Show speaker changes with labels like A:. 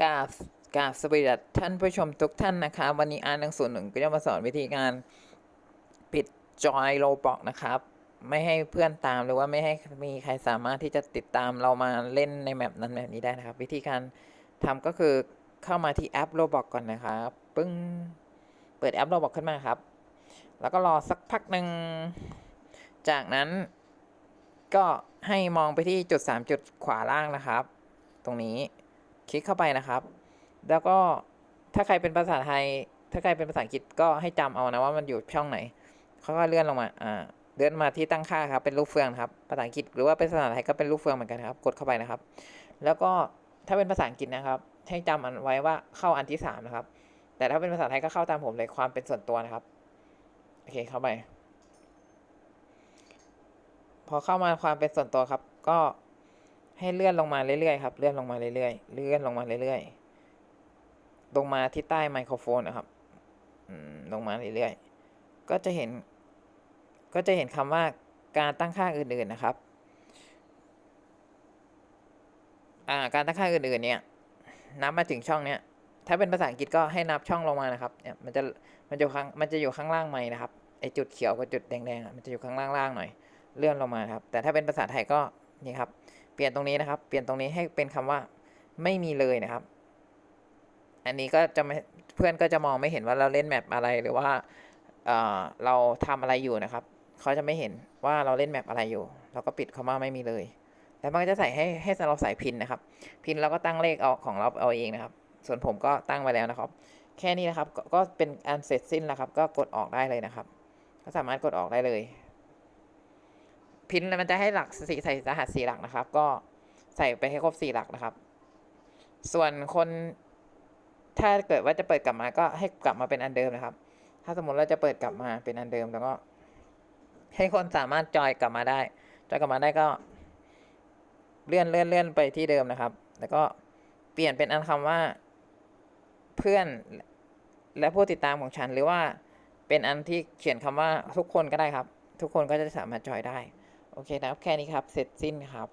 A: กราบกราบสวัสดีท่านผู้ชมทุกท่านนะคะ วันนี้อ่าร์หนึ่งศูนย์หนึ่งก็จะมาสอนวิธีการปิดจอยโลบอกนะครับ ไม่ให้เพื่อนตามหรือว่าไม่ให้มีใครสามารถที่จะติดตามเรามาเล่นในแมปนั้นแบบนี้ได้นะครับ วิธีการทำก็คือเข้ามาที่แอปโลบอกก่อนนะครับปึ้งเปิดแอปโลบอกขึ้นมาครับ แล้วก็รอสักพักหนึ่งจากนั้นก็ให้มองไปที่จุด 3 จุดขวาล่างนะครับ ตรงนี้ คลิกเข้าไปนะครับ แล้วก็ถ้าใครเป็นภาษาไทย ถ้าใครเป็นภาษาอังกฤษก็ให้จำเอานะว่ามันอยู่ช่องไหนเขาก็เลื่อนลงมาอ่าเลื่อนมาที่ตั้งค่าครับเป็นรูปเฟืองครับภาษาอังกฤษหรือว่าเป็นภาษาไทยก็เป็นรูปเฟืองเหมือนกันครับ กดเข้าไปนะครับ แล้วก็ถ้าเป็นภาษาอังกฤษนะครับให้จำอันไว้ว่าเข้าอันที่สามนะครับ แต่ถ้าเป็นภาษาไทยก็เข้าตามผมเลยความเป็นส่วนตัวนะครับโอเคเข้าไป พอเข้ามาความเป็นส่วนตัวครับ ก็ ให้เลื่อนลงมาเรื่อยๆครับ เลื่อนลงมาเรื่อยๆ เลื่อนลงมาเรื่อยๆ ลงมาที่ใต้ไมโครโฟนนะครับลงมาเรื่อยๆ ก็จะเห็น ก็จะเห็นคำว่าการตั้งค่าอื่นๆนะครับอ่าการตั้งค่าอื่นๆเนี่ย นับมาถึงช่องเนี้ย ถ้าเป็นภาษาอังกฤษก็ให้นับช่องลงมานะครับ เนี่ย มันจะ มันจะข้างมันจะอยู่ข้างล่างไม้นะครับ ไอจุดเขียวกับจุดแดงๆ มันจะอยู่ข้างล่างๆหน่อย เลื่อนลงมาครับ แต่ถ้าเป็นภาษาไทยก็นี่ครับ เปลี่ยนตรงนี้นะครับ เปลี่ยนตรงนี้ให้เป็นคำว่าไม่มีเลยนะครับ อันนี้ก็จะไม่เพื่อนก็จะมองไม่เห็นว่าเราเล่นแมปอะไรหรือว่าเออเราทำอะไรอยู่นะครับ เขาจะไม่เห็นว่าเราเล่นแมปอะไรอยู่ เราก็ปิดคำว่าไม่มีเลย แล้วมันก็จะใส่ให้ให้เราใส่พินนะครับ พินเราก็ตั้งเลขเอาของเราเอาเองนะครับ ส่วนผมก็ตั้งไว้แล้วนะครับ แค่นี้นะครับกก็เป็นอันเสร็จสิ้นแล้วครับ ก็กดออกได้เลยนะครับ ก็สามารถกดออกได้เลย พินมันจะให้หลักสี่ใส่รหัสสี่หลักนะครับ ก็ใส่ไปให้ครบสี่หลักนะครับ ส่วนคนถ้าเกิดว่าจะเปิดกลับมาก็ให้กลับมาเป็นอันเดิมนะครับ ถ้าสมมติเราจะเปิดกลับมาเป็นอันเดิมแล้วก็ ให้คนสามารถจอยกลับมาได้ จอยกลับมาได้ก็ เลื่อนเลื่อนเลื่อนไปที่เดิมนะครับ แล้วก็เปลี่ยนเป็นอันคำว่า เพื่อนและผู้ติดตามของฉันหรือว่าเป็นอันที่เขียนคำว่าทุกคนก็ได้ครับ ทุกคนก็จะสามารถจอยได้ โอเคนะครับแค่นี้ครับ เสร็จสิ้นครับ